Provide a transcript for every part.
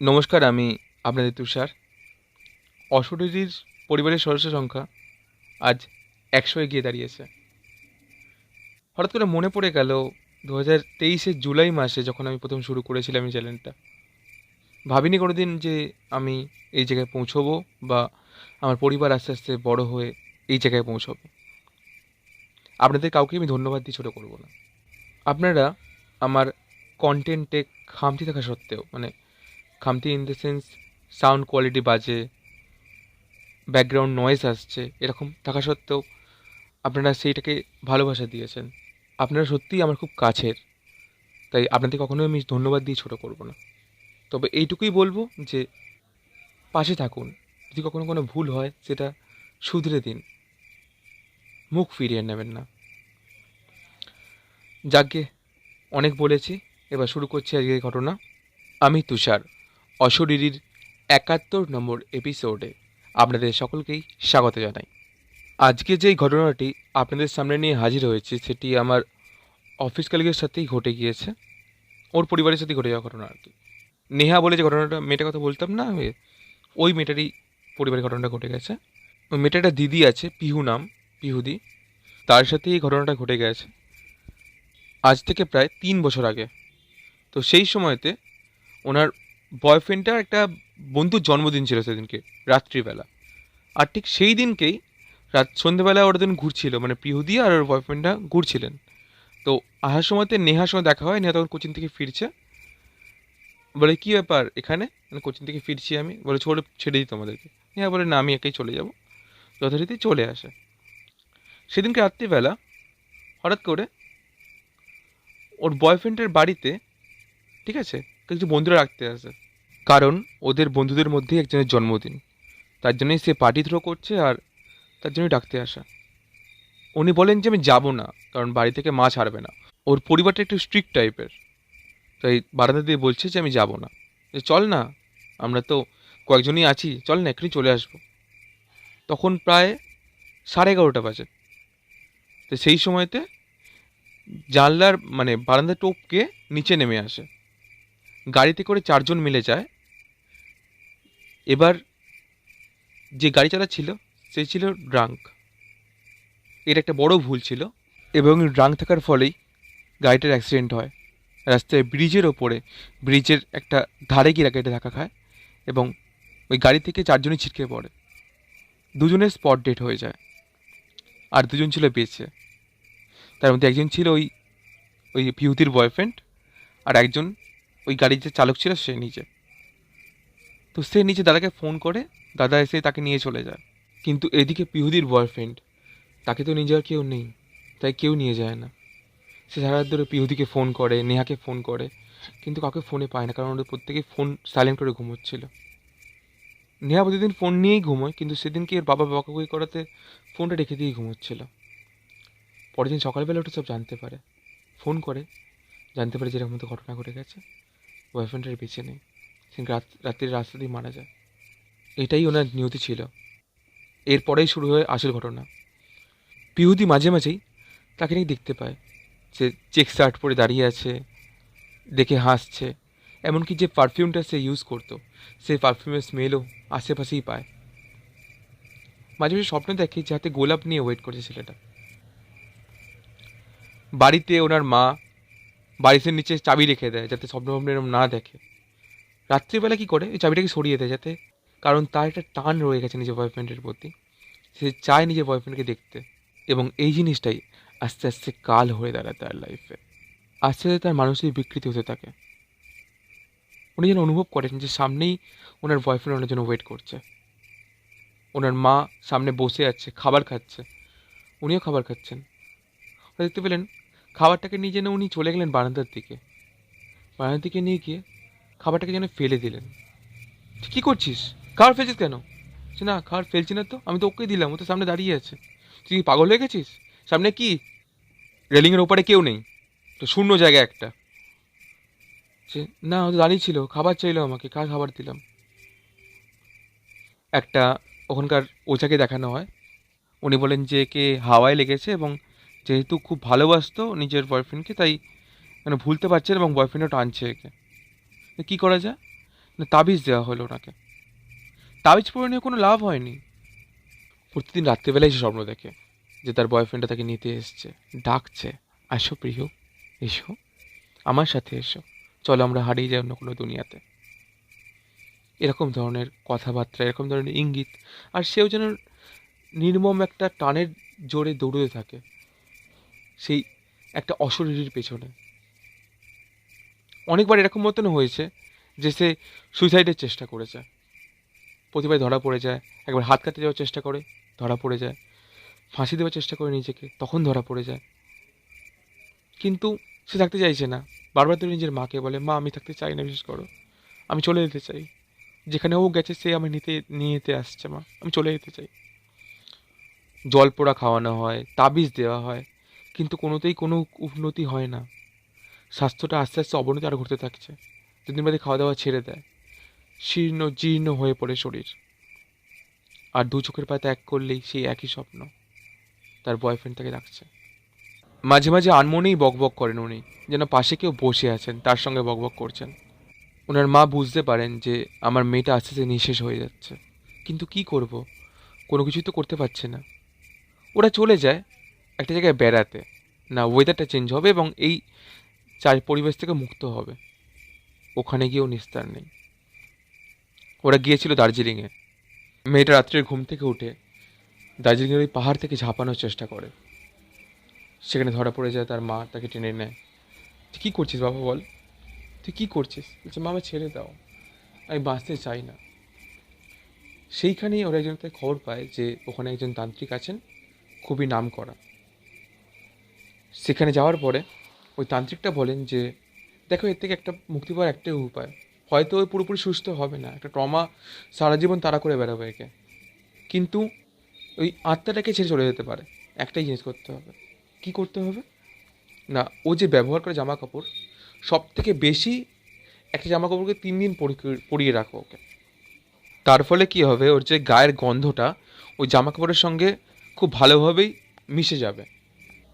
নমস্কার, আমি আপনাদের তুষার অশরীরীর পরিবারের সদস্য সংখ্যা আজ একশো এগিয়ে দাঁড়িয়েছে। হঠাৎ করে মনে পড়ে গেল দু হাজার তেইশের জুলাই মাসে যখন আমি প্রথম শুরু করেছিলাম এই চ্যানেলটা, ভাবিনি কোনো দিন যে আমি এই জায়গায় পৌঁছবো বা আমার পরিবার আস্তে আস্তে বড় হয়ে এই জায়গায় পৌঁছবে। আপনাদের কাউকে আমি ধন্যবাদ দিয়ে ছোটো করব না। আপনারা আমার কন্টেন্টে খামতি থাকা সত্ত্বেও মানে খামতি in the sense sound quality বাজে ব্যাকগ্রাউন্ড নয়েজ আসছে, এরকম থাকা সত্ত্বেও আপনারা সেইটাকে ভালোবাসা দিয়েছেন। আপনারা সত্যিই আমার খুব কাছের, তাই আপনাদের কখনোই আমি ধন্যবাদ দিয়ে ছোটো করব না। তবে এইটুকুই বলব যে, পাশে থাকুন। যদি কখনো কোনো ভুল হয়, সেটা শুধরে দিন। মুখ ফিরিয়ে নেবেন না। যাকে অনেক বলেছি, এবার শুরু করছি আজকের ঘটনা। আমি তুষার। অশরীরীর একাত্তর নম্বর এপিসোডে আপনাদের সকলকেই স্বাগত জানাই। আজকে যেই ঘটনাটি আপনাদের সামনে নিয়ে হাজির হয়েছে, সেটি আমার অফিস কলিগের সাথেই ঘটে গিয়েছে। ওর পরিবারের সাথেই ঘটে যাওয়া ঘটনা আর কি। নেহা বলে যে ঘটনাটা, মেয়েটার কথা বলতাম না ওই মেয়েটারই পরিবারের ঘটনাটা ঘটে গেছে। ওই মেয়েটার একটা দিদি আছে, পিহু নাম, পিহুদি। তার সাথে এই ঘটনাটা ঘটে গেছে। আজ থেকে প্রায় তিন বছর আগে। তো সেই সময়তে ওনার বয়ফ্রেন্ডটার একটা বন্ধুর জন্মদিন ছিল সেদিনকে, রাত্রিবেলা। আর ঠিক সেই দিনকেই রাত সন্ধেবেলা ওরা দিন ঘুরছিল মানে পিহুদি আর ওর বয়ফ্রেন্ডটা ঘুরছিলেন। তো আসার সময়তে নেহার সঙ্গে দেখা হয়, নেহা তখন কোচিন থেকে ফিরছে। বলে, কী ব্যাপার এখানে? মানে কোচিন থেকে ফিরছি আমি। বলে, ছোট, ছেড়ে দিই তোমাদেরকে। নেহা বলে, না, আমি একাই চলে যাব। যথারীতি চলে আসে। সেদিনকে রাত্রিবেলা হঠাৎ করে ওর বয়ফ্রেন্ডের বাড়িতে, ঠিক আছে কিছু বন্ধুরা রাখতে আসে। কারণ ওদের বন্ধুদের মধ্যেই একজনের জন্মদিন। তার জন্যই সে পার্টি থ্রো করছে আর তার জন্যই ডাকতে আসা। উনি বলেন যে, আমি যাব না, কারণ বাড়ি থেকে মা ছাড়বে না। ওর পরিবারটা একটু স্ট্রিক্ট টাইপের তাই বারান্দা দিয়ে বলছে যে, আমি যাব না। যে, চল না, আমরা তো কয়েকজনই আছি। চল না, এক্ষুনি চলে আসব। তখন প্রায় সাড়ে এগারোটা বাজে। তো সেই সময়তে জানলার মানে বারান্দা টোপকে নিচে নেমে আসে। গাড়িতে করে চারজন মিলে যায়। এবার যে গাড়ি চালাচ্ছিল সে ছিল ড্রাঙ্ক। এর একটা বড় ভুল ছিল এবং ড্রাঙ্ক থাকার ফলেই গাড়িটার অ্যাক্সিডেন্ট হয়। রাস্তায় ব্রিজের ওপরে, ব্রিজের একটা ধারে গিয়ে গাড়িটা ধাক্কা খায় এবং ওই গাড়ি থেকে চারজনই ছিটকে পড়ে। দুজনের স্পট ডেট হয়ে যায় আর দুজন ছিল বেঁচে। তার মধ্যে একজন ছিল ওই ওই পিহুতির বয়ফ্রেন্ড আর একজন ওই গাড়ির যে চালক ছিল সে নিজে। তো সে নিজে দাদাকে ফোন করে, দাদা এসে তাকে নিয়ে চলে যায়। কিন্তু এদিকে পিহুদির বয়ফ্রেন্ড তাকে তো নিজে আর কেউ নেই, তাই কেউ নিয়ে যায় না। সে সারা ধরে পিহুদিকে ফোন করে, নেহাকে ফোন করে, কিন্তু কাউকে ফোনে পায় না, কারণ ওদের প্রত্যেকেই ফোন সাইলেন্ট করে ঘুমোচ্ছিল। নেহা প্রতিদিন ফোন নিয়েই ঘুমোয়, কিন্তু সেদিনকে এর বাবা বকাবকি করাতে ফোনটা রেখে দিয়েই ঘুমোচ্ছিল। পরের দিন সকালবেলা ওটা সব জানতে পারে। ফোন করে, জানতে পারে যেরকম মতো ঘটনা ঘটে গেছে। বয়ফ্রেন্ডের বেঁচে নেই সে রাত রাস্তা দিয়ে মারা যায়। এটাই ওনার নিয়তি ছিল। এরপরেই শুরু হয় আসল ঘটনা। পিহুদি মাঝে মাঝেই তাকে নিয়ে দেখতে পায়। সে চেক শার্ট পরে দাঁড়িয়ে আছে, দেখে হাসছে। এমনকি যে পারফিউমটা সে ইউজ করতো সেই পারফিউমের স্মেলও আশেপাশেই পায়। মাঝে মাঝে স্বপ্ন দেখে যে হাতে গোলাপ নিয়ে ওয়েট করছে ছেলেটা। বাড়িতে ওনার মা বাড়িতে নিচে চাবি রেখে দেয়, যাতে স্বপ্ন এরকম না দেখে। রাত্রিবেলা কী করে? ওই চাবিটাকে সরিয়ে দেয় যাতে কারণ তার একটা টান রয়ে গেছে নিজের বয়ফ্রেন্ডের প্রতি। সে চায় নিজের বয়ফ্রেন্ডকে দেখতে। এবং এই জিনিসটাই আস্তে আস্তে কাল হয়ে দাঁড়ায় তার লাইফে আস্তে আস্তে তার মানসিক বিকৃতি হতে থাকে। উনি যেন অনুভব করেন যে সামনেই ওনার বয়ফ্রেন্ড ওনার জন্য ওয়েট করছে। ওনার মা সামনে বসে আছে, খাবার খাচ্ছে। উনিও খাবার খাচ্ছেন। দেখতে পেলেন খাবারটাকে নিয়ে যেন উনি চলে গেলেন বারান্দার দিকে। বারান্দার দিকে নিয়ে গিয়ে খাবারটাকে যেন ফেলে দিলেন। কী করছিস? খাবার ফেলছিস কেন? সে না, খাবার ফেলছি না তো, আমি তো ওকে দিলাম, ও তো সামনে দাঁড়িয়ে আছে। তুই পাগল হয়ে গেছিস? সামনে কি? রেলিংয়ের ওপারে কেউ নেই। তো শূন্য জায়গা একটা। সে না, ও তো দাঁড়িয়ে ছিল, খাবার চাইলো আমাকে, কার খাবার দিলাম? একটা ওখানকার ওঝাকে দেখানো হয়। উনি বলেন যে কে হাওয়ায় লেগেছে এবং যেহেতু খুব ভালোবাসতো নিজের বয়ফ্রেন্ডকে তাই মানে ভুলতে পারছে না এবং বয়ফ্রেন্ডও টানছে একে। কী করা যায়? না, তাবিজ দেওয়া হলো ওনাকে। তাবিজ পরে নিয়ে কোনো লাভ হয়নি। প্রতিদিন রাত্রিবেলায় সে স্বপ্ন দেখে যে তার বয়ফ্রেন্ডটা তাকে নিতে এসছে। ডাকছে, আসো প্রিয়, এসো, আমার সাথে এসো। চলো আমরা হারিয়ে যাই অন্য কোনো দুনিয়াতে। এরকম ধরনের কথাবার্তা, এরকম ধরনের ইঙ্গিত, আর সেও যেন নির্মম একটা টানের জোরে দৌড়তে থাকে। সেই একটা অশরীরের পেছনে। অনেকবার এরকম মতনও হয়েছে যে সে সুইসাইডের চেষ্টা করেছে প্রতিবার ধরা পড়ে যায়, একবার হাত কাটতে যাওয়ার চেষ্টা করে, ধরা পড়ে যায়। ফাঁসি দেওয়ার চেষ্টা করে নিজেকে, তখন ধরা পড়ে যায়। কিন্তু সে থাকতে চাইছে না। বারবার তো নিজের মাকে বলে, মা, আমি থাকতে চাই না বিশেষ করো। আমি চলে যেতে চাই। যেখানে ও গেছে, সে আমি নিতে, নিয়ে যেতে আসছে, মা। আমি চলে যেতে চাই। জল পোড়া খাওয়ানো হয়, তাবিজ দেওয়া হয় কিন্তু কোনোতেই কোনো উন্নতি হয় না। স্বাস্থ্যটা আস্তে আস্তে অবনতি আরও ঘটতে থাকছে। দুদিন বাদে খাওয়া দাওয়া ছেড়ে দেয়। শীর্ণ, জীর্ণ হয়ে পড়ে শরীর। আর দু চোখের পাতা এক করলেই সেই একই স্বপ্ন। তার বয়ফ্রেন্ড তাকে রাখছে মাঝে মাঝে আনমনেই বকবক করেন উনি, যেন পাশে কেউ বসে আছেন, তার সঙ্গে বকবক করছেন। ওনার মা বুঝতে পারেন যে আমার মেয়েটা আস্তে আস্তে নিঃশেষ হয়ে যাচ্ছে। কিন্তু কি করব? কোনো কিছুই তো করতে পারছে না। ওরা চলে যায় একটা জায়গায় বেড়াতে। না ওয়েদারটা চেঞ্জ হবে এবং এই চার পরিবেশ থেকে মুক্ত হবে। ওখানে গিয়েও নিস্তার নেই। ওরা গিয়েছিল দার্জিলিংয়ে। মেয়েটা রাত্রের ঘুম থেকে উঠে দার্জিলিংয়ের ওই পাহাড় থেকে ঝাঁপানোর চেষ্টা করে। সেখানে ধরা পড়ে যায়, তার মা তাকে টেনে নেয়। তুই কী করছিস বাবা, বল? তুই কী করছিস? বলছে মামা ছেড়ে দাও। আমি বাঁচতে চাই না। সেইখানেই ওরা একজন খবর পায় যে, ওখানে একজন তান্ত্রিক আছেন, খুবই নাম করা সেখানে যাওয়ার পরে ওই তান্ত্রিকটা বলেন যে, দেখো, এর থেকে একটা মুক্তি পাওয়ার একটাই উপায়। হয়তো ওই পুরোপুরি সুস্থ হবে না। একটা ট্রমা সারা জীবন তারা করে বেরোবে একে। কিন্তু ওই আত্মাটাকে ছেড়ে চলে যেতে পারে। একটাই জিনিস করতে হবে। কি করতে হবে? না, ও যে ব্যবহার করে জামা কাপড় সব থেকে বেশি একটা জামা কাপড়কে তিন দিন পরি- পরিয়ে রাখো ওকে। তার ফলে কি হবে? ওর যে গায়ের গন্ধটা ওই জামা কাপড়ের সঙ্গে খুব ভালোভাবেই মিশে যাবে।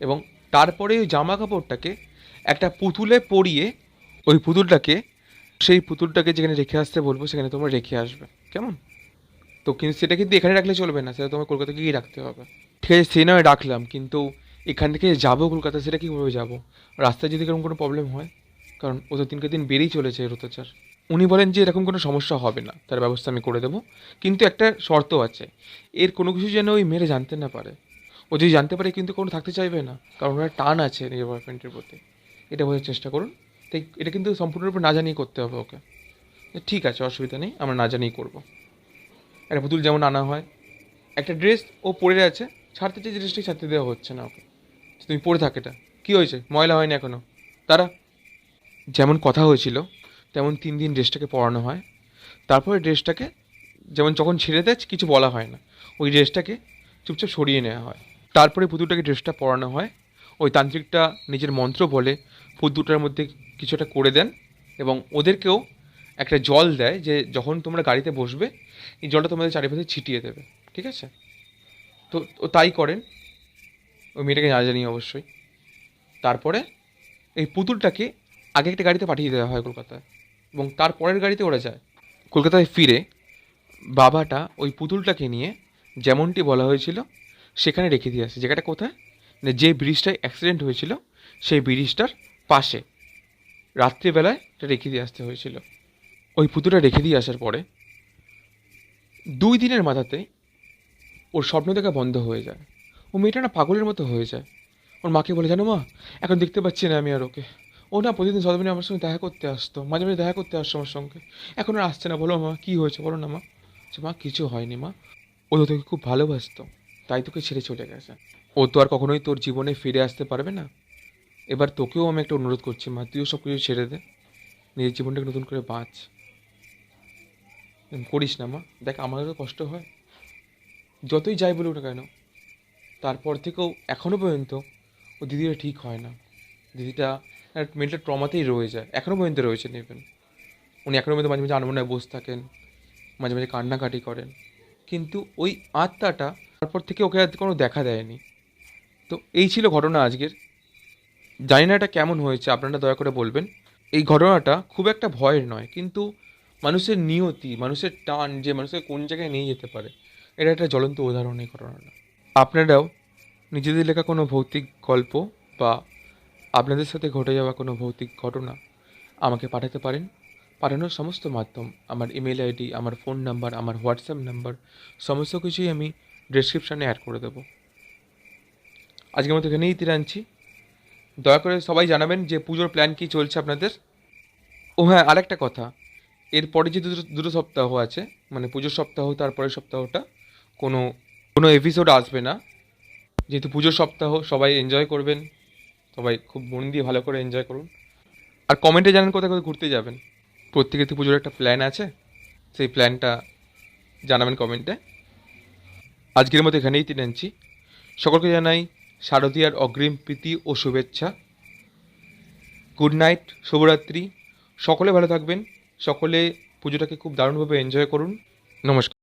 এবং তারপরে ওই জামা কাপড়টাকে একটা পুতুলে পরিয়ে ওই পুতুলটাকে, সেই পুতুলটাকে যেখানে রেখে আসতে বলব, সেখানে তোমরা রেখে আসবে। কেমন? তো কিন্তু সেটা কিন্তু এখানে রাখলে চলবে না, সেটা তোমার কলকাতা গিয়েই রাখতে হবে। ঠিক আছে সে নয় রাখলাম, কিন্তু এখান থেকে যাব কলকাতা, সেটা কীভাবে যাব? রাস্তায় যদি এরকম কোনো প্রবলেম হয়, কারণ ও তো দিনকে দিন বেড়েই চলেছে এর অত্যাচার। উনি বলেন যে এরকম কোনো সমস্যা হবে না, তার ব্যবস্থা আমি করে দেবো। কিন্তু একটা শর্ত আছে, এর কোনো কিছু যেন ওই মেরে জানতে না পারে। ও যদি জানতে পারে কিন্তু কোনো থাকতে চাইবে না, কারণ ওনার টান আছে নিজের বয়ফ্রেন্ডের প্রতি। এটা বোঝার চেষ্টা করুন। তাই এটা কিন্তু সম্পূর্ণরূপে না জানিয়ে করতে হবে ওকে। ঠিক আছে, অসুবিধা নেই, আমরা না জানিয়েই করব। একটা পুতুল যেমন আনা হয়, একটা ড্রেস ও পরে আছে, ছাড়তে চাই ড্রেসটাই ছাড়তে দেওয়া হচ্ছে না ওকে। তুমি পরে থাক এটা। কী হয়েছে? ময়লা হয়নি এখনও তারা যেমন কথা হয়েছিল, তেমন তিন দিন ড্রেসটাকে পরানো হয়। তারপরে ড্রেসটাকে যেমন যখন ছেড়ে দেয়, কিছু বলা হয় না। ওই ড্রেসটাকে চুপচাপ সরিয়ে নেওয়া হয়। তারপরে পুতুলটাকে ড্রেসটা পরানো হয়। ওই তান্ত্রিকটা নিজের মন্ত্র বলে পুতুলটার মধ্যে কিছুটা করে দেন এবং ওদেরকেও একটা জল দেয় যে যখন তোমরা গাড়িতে বসবে, এই জলটা তোমাদের চারিপাশে ছিটিয়ে দেবে। ঠিক আছে? তো, ও তাই করেন। ওই মেয়েটাকে না জানি অবশ্যই। তারপরে এই পুতুলটাকে আগে একটা গাড়িতে পাঠিয়ে দেওয়া হয় কলকাতায় এবং তার পরের গাড়িতে ওরা যায়। কলকাতায় ফিরে বাবাটা ওই পুতুলটাকে নিয়ে যেমনটি বলা হয়েছিল সেখানে রেখে দিয়ে আসে। জায়গাটা কোথায়? না যে ব্রিজটায় অ্যাক্সিডেন্ট হয়েছিল, সেই ব্রিজটার পাশে। রাত্রিবেলায় এটা রেখে দিয়ে আসতে হয়েছিল। ওই পুতুলটা রেখে দিয়ে আসার পরে দুই দিনের মাথাতে ওর স্বপ্ন দেখা বন্ধ হয়ে যায়। ও মেয়েটা না পাগলের মতো হয়ে যায়। ওর মাকে বলে, জানো মা, এখন দেখতে পাচ্ছি না আমি আর ওকে। ও না প্রতিদিন সদমিনে আমার সঙ্গে দেখা করতে আসতো, মাঝে মাঝে দেখা করতে আসতো আমার সঙ্গে। এখন আর আসছে না। বলো মা, কী হয়েছে? বলো না মা। মা, কিছু হয়নি মা। ও তো তোকে খুব ভালোবাসতো। তাই তোকে ছেড়ে চলে গেছে। ও তো আর কখনোই তোর জীবনে ফিরে আসতে পারবে না। এবার তোকেও আমি একটা অনুরোধ করছি, মা, তুইও সব কিছু ছেড়ে দে। নিজের জীবনটাকে নতুন করে বাঁচ। করিস না, মা। দেখ, আমাদেরও কষ্ট হয়। যতই যাই বলুক না কেন, তারপর থেকেও এখনও পর্যন্ত ও দিদিটা ঠিক হয় না। দিদিটা মেন্টাল ট্রমাতেই রয়ে যায়। এখনও পর্যন্ত রয়েছে নেবেন উনি এখনও পর্যন্ত মাঝে মাঝে আনমনায় বসে থাকেন, মাঝে মাঝে কান্নাকাটি করেন। কিন্তু ওই আত্মাটা তারপর থেকে ওকে আর কোনো দেখা দেয়নি। তো এই ছিল ঘটনা আজকের। জানি না এটা কেমন হয়েছে, আপনারা দয়া করে বলবেন। এই ঘটনাটা খুব একটা ভয়ের নয়, কিন্তু মানুষের নিয়তি, মানুষের টান যে মানুষকে কোন জায়গায় নিয়ে যেতে পারে, এটা একটা জ্বলন্ত উদাহরণ এই ঘটনাটা। আপনারাও নিজেদের লেখা কোনো ভৌতিক গল্প বা আপনাদের সাথে ঘটে যাওয়া কোনো ভৌতিক ঘটনা আমাকে পাঠাতে পারেন। পাঠানোর সমস্ত মাধ্যম, আমার ইমেল আইডি, আমার ফোন নাম্বার, আমার হোয়াটসঅ্যাপ নাম্বার, সমস্ত কিছুই আমি ডেসক্রিপশানে অ্যাড করে দেবো। আজকের মতো এখানেই তীরে আনছি। দয়া করে সবাই জানাবেন যে পুজোর প্ল্যান কী চলছে আপনাদের। ও হ্যাঁ আরেকটা কথা। এরপরে যে দুটো দুটো সপ্তাহ আছে মানে পুজোর সপ্তাহ, তারপরের সপ্তাহটা, কোনো কোনো এপিসোড আসবে না। যেহেতু পুজোর সপ্তাহ, সবাই এনজয় করবেন। সবাই খুব মন দিয়ে ভালো করে এনজয় করুন। আর কমেন্টে জানান কোথায় কোথায় ঘুরতে যাবেন। প্রত্যেকে তো পুজোর একটা প্ল্যান আছে। সেই প্ল্যানটা জানাবেন কমেন্টে আজকের মতো এখানেই তিনি আনছি। সকলকে জানাই শারদীয়ার অগ্রিম প্রীতি ও শুভেচ্ছা। গুড নাইট শুভরাত্রি। সকলে ভালো থাকবেন। সকলে পুজোটাকে খুব দারুণভাবে এনজয় করুন। নমস্কার।